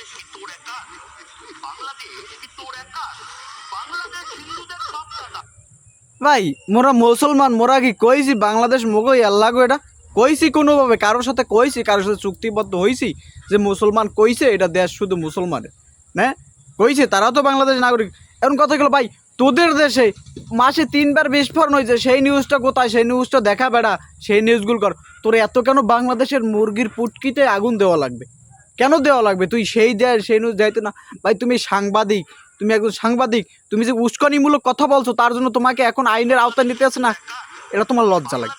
বাংলাদেশ তোর একা বাংলাদেশ তোর একা বাংলাদেশ হিন্দুদের সব দাদা ভাই, মোরা মুসলমান, মোরা কি কইছি বাংলাদেশ মোগই আল্লাহ গো এটা? কইছি কোনোভাবে, কারোর সাথে কইছি, কারোর সাথে চুক্তিবদ্ধ হইছি যে মুসলমান কইছে এটা দেশ শুধু মুসলমানের, না? কইছে তারাও তো বাংলাদেশ নাগরিক। এখন কথা গেলো ভাই, তোদের দেশে মাসে তিনবার বিস্ফোরণ হয়েছে, সেই নিউজটা কোথায়? সেই নিউজটা দেখা বেড়া, সেই নিউজগুলো কর। তোর এত কেন বাংলাদেশের মুরগির পুটকিতে আগুন দেওয়া লাগবে? কেন দেওয়া লাগবে? তুই সেই দেয়, সেই নিউজ যাইতে না। ভাই, তুমি সাংবাদিক, তুমি একজন সাংবাদিক, তুমি যে উস্কানিমূলক কথা বলছো, তার জন্য তোমাকে এখন আইনের আওতায় নিতে আছে না? এটা তোমার লজ্জা লাগে।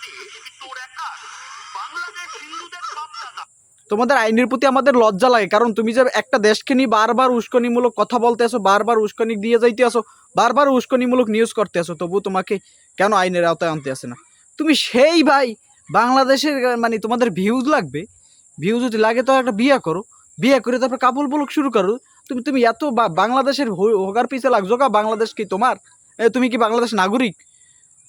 তোমাদের আইনের প্রতি আমাদের লজ্জা লাগে, কারণ তুমি যে একটা দেশকে নিয়ে বারবার উস্কানিমূলক কথা বলতে আসো বারবার উস্কানি দিয়ে যাইতে আসো বারবার উস্কানিমূলক নিউজ করতে আসো তবু তোমাকে কেন আইনের আওতায় আনতে আসে না? তুমি সেই ভাই, বাংলাদেশের মানে তোমাদের ভিউজ লাগবে ভিউ যদি লাগে তো একটা বিয়ে করো। বিয়ে করে তারপর কাপড় বলক শুরু করো। তুমি তুমি এত বাংলাদেশের হোগার পিছে লাগছো কা বাংলাদেশ কি তোমার? তুমি কি বাংলাদেশ নাগরিক?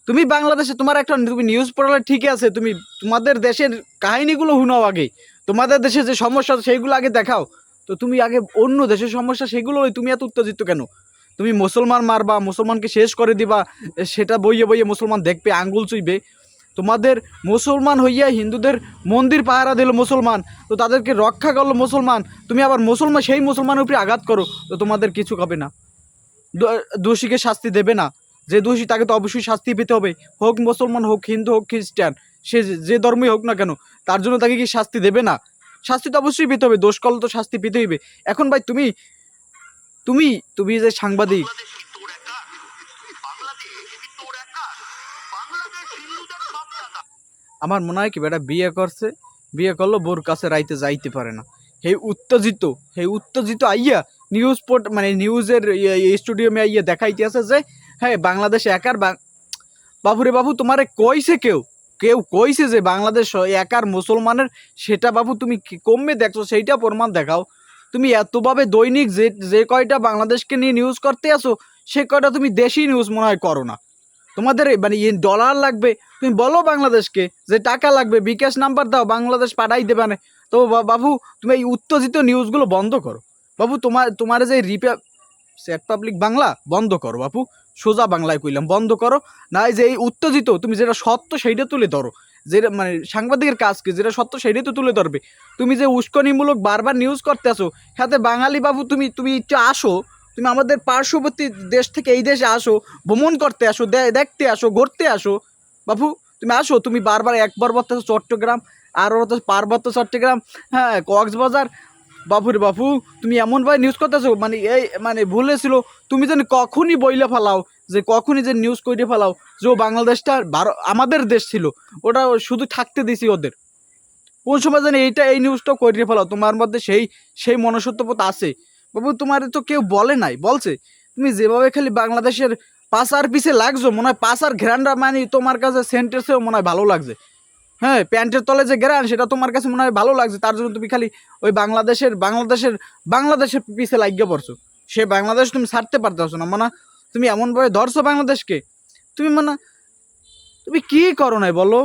তুমি বাংলাদেশে তোমার একটা তুমি নিউজ পড়ালে ঠিক আছে, তুমি তোমাদের দেশের কাহিনীগুলো শুনাও আগে। তোমাদের দেশে যে সমস্যা সেইগুলো আগে দেখাও। তো তুমি আগে অন্য দেশের সমস্যা সেগুলো তুমি এত উত্তেজিত কেন? তুমি মুসলমান মারবা, মুসলমানকে শেষ করে দিবা সেটা বইয়ে বইয়ে মুসলমান দেখবে, আঙ্গুল চুইবে। তোমাদের মুসলমান হইয়া হিন্দুদের মন্দির পাহারা দিল মুসলমান, তো তাদেরকে রক্ষা করল মুসলমান, তুমি আবার মুসলমান, সেই মুসলমানের উপরে আঘাত করো, তো তোমাদের কিছু হবে না। দোষীকে শাস্তি দেবে না। যে দোষী তাকে তো অবশ্যই শাস্তি পেতে হবে। হোক মুসলমান হোক হিন্দু হোক খ্রিস্টান, সে যে- ধর্মই হোক না কেন, তার জন্য তাকে কি শাস্তি দেবে না? শাস্তি তো অবশ্যই পেতে হবে, দোষ করলে তো শাস্তি পেতে হইবে এখন ভাই তুমি তুমি তুমি যে সাংবাদিক আমার মনে হয় কি বেটা বিয়ে করছে, বিয়ে করল, বোর কাছে রাইতে যাইতে পারে না। সেই উত্তেজিত সেই উত্তেজিত আইয়া নিউজ পোর্ট মানে নিউজের স্টুডিয়ামে আইয়া দেখাইতে আছে যে হ্যাঁ বাংলাদেশ একার বাবুরে বাবু, তোমারে কইছে কেউ? কেউ কইছে যে বাংলাদেশ একার মুসলমানের, সেটা বাবু তুমি কি কমবে দেখছ? সেইটা প্রমাণ দেখাও। তুমি এতভাবে দৈনিক যে যে কয়টা বাংলাদেশকে নিয়ে নিউজ করতে আসো সে কয়টা তুমি দেশি নিউজ মনে হয় করো না। তোমাদের মানে ডলার লাগবে, তুমি বলো বাংলাদেশকে যে টাকা লাগবে, বিকাশ নাম্বার দাও, বাংলাদেশ পাঠাই দেবে না তো বাবু, তুমি এই উত্তেজিত নিউজগুলো বন্ধ করো। বাবু, তোমার তোমার যে রিপে সেট পাবলিক বাংলা, বন্ধ করো বাপু সোজা বাংলায় কইলাম, বন্ধ করো। না যে এই উত্তেজিত, তুমি যেটা সত্য সেইটা তুলে ধরো। যেটা মানে সাংবাদিকের কাজ কি? যেটা সত্য সেইটাই তো তুলে ধরবে। তুমি যে উস্কনিমূলক বারবার নিউজ করতে আসো সাথে বাঙালি বাবু, তুমি তুমি একটু আসো। তুমি আমাদের পার্শ্ববর্তী দেশ থেকে এই দেশে আসো, ভ্রমণ করতে আসো দেখতে আসো, ঘুরতে আসো। বাবু তুমি আসো, তুমি বারবার একবার বলতেছো চট্টগ্রাম, আর হতো পার্বত্য চট্টগ্রাম হ্যাঁ কক্সবাজার। বাপুরে বাপু, তুমি এমনভাবে নিউজ করতেছো মানে এই মানে ভুলেছিল তুমি যেন কখনই বইলে ফেলাও, যে কখনই যে নিউজ করে ফেলাও, যে ও বাংলাদেশটা ভারত আমাদের দেশ ছিল, ওটা শুধু থাকতে দিছি ওদের। কোন সময় যেন এইটা, এই নিউজটা করে ফেলাও, তোমার মধ্যে সেই সেই মনসত্ববোধ আছে। বাবু, তোমার তো কেউ বলে নাই। বলছে, তুমি যেভাবে খালি বাংলাদেশের পাশার পিছে লাগছো, মনে হয় পাশার ঘেরানটা মানে তোমার কাছে সেন্টেন্সেও মনে হয় ভালো লাগছে। হ্যাঁ প্যান্টের তলে যে ঘেরান, সেটা তোমার কাছে মনে হয় ভালো লাগছে, তার জন্য তুমি খালি ওই বাংলাদেশের বাংলাদেশের বাংলাদেশের পিছে লাগিয়ে পড়ছো। সে বাংলাদেশ তুমি ছাড়তে পারতেছো না মানে তুমি এমনভাবে ধরছো বাংলাদেশকে। তুমি মানে তুমি কি করো নাই বলো?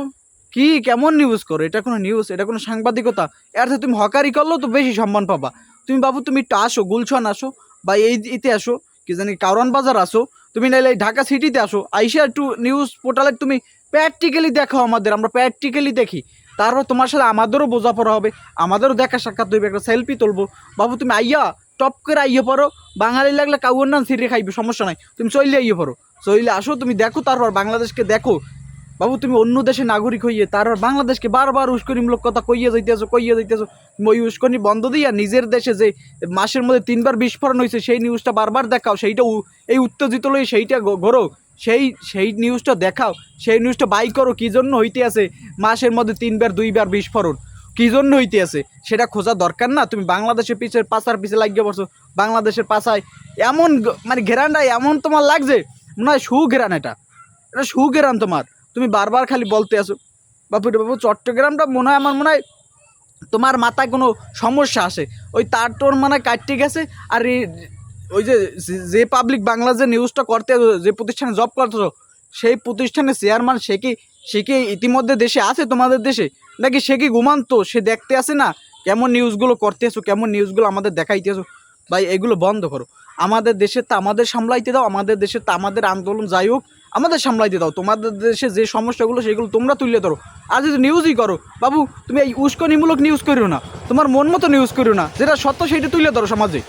কি, কেমন নিউজ করো? এটা কোনো নিউজ এটা কোনো সাংবাদিকতা? এর তুমি হকারি করলেও তো বেশি সম্মান পাবা। তুমি বাবু, তুমি একটু আসো, গুলশন আসো বা এই ইতে আসো, কি জানি, কারওয়ান বাজার আসো, তুমি নাইলে ঢাকা সিটিতে আসো, আইসা একটু নিউজ পোর্টালে তুমি প্র্যাকটিক্যালি দেখো আমাদের, আমরা প্র্যাকটিক্যালি দেখি। তারপর তোমার সাথে আমাদেরও বোঝাপড়া হবে, আমাদেরও দেখা সাক্ষাৎ হইবে, একটা সেলফি তুলবো। বাবু, তুমি আইয়া টপ করে আইয়ে পড়ো, বাঙালি লাগলে কাউর নাম সিটে খাইবে, সমস্যা নাই, তুমি চলে আইয়ে পড়ো। চলে আসো, তুমি দেখো, তারপর বাংলাদেশকে দেখো বাবু, তুমি অন্য দেশে নাগরিক হইয়ে তারপর বাংলাদেশকে বারবার উস্কনিমূলক কথা কইয়ে যাইতেছো কইয়ে যাইতেছো। ওই উস্কনি বন্ধ দিয়া, নিজের দেশে যে মাসের মধ্যে তিনবার বিস্ফোরণ হয়েছে সেই নিউজটা বারবার দেখাও, সেইটা এই উত্তেজিত লই সেইটা ঘোরো। সেই সেই নিউজটা দেখাও, সেই নিউজটা বাই করো, কী জন্য হইতে আছে? মাসের মধ্যে তিনবার, দুইবার বিস্ফোরণ, কী জন্য হইতে আছে? সেটা খোঁজা দরকার না, তুমি বাংলাদেশের পিছের পাশার পিছে লাগিয়ে পড়ছো বাংলাদেশের পাশায়। এমন মানে ঘেরানটা এমন তোমার লাগছে, মনে হয় সুঘেরান এটা। এটা সুঘেরান তোমার। তুমি বারবার খালি বলতে আসো বাপু বাবু চট্টগ্রামটা মনে হয় আমার মনে হয় তোমার মাথায় কোনো সমস্যা আসে ওই তার টোর মানে কাটতে গেছে আর ওই যে যে- পাবলিক বাংলা যে নিউজটা করতে যে প্রতিষ্ঠানে জব করতেছো সেই প্রতিষ্ঠানের চেয়ারম্যান সে কি সে কি ইতিমধ্যে দেশে আছে তোমাদের দেশে? নাকি সে কি ঘুমান্ত? সে দেখতে আসে না? কেমন নিউজগুলো করতেছো কেমন নিউজগুলো আমাদের দেখাইতেছো ভাই, এগুলো বন্ধ করো। আমাদের দেশে তা আমাদের সামলাইতে দাও, আমাদের দেশে তা আমাদের আন্দোলন যাই হোক আমাদের সামলাইতে দাও। তোমাদের দেশে যে সমস্যাগুলো, সেগুলো তোমরা তুলে ধরো। আর যদি নিউজই করো, বাবু, তুমি এই উস্কনিমূলক নিউজ করিও না। তোমার মন মতো নিউজ করিও না। যেটা সত্য, সেটা তুলে ধরো সমাজে।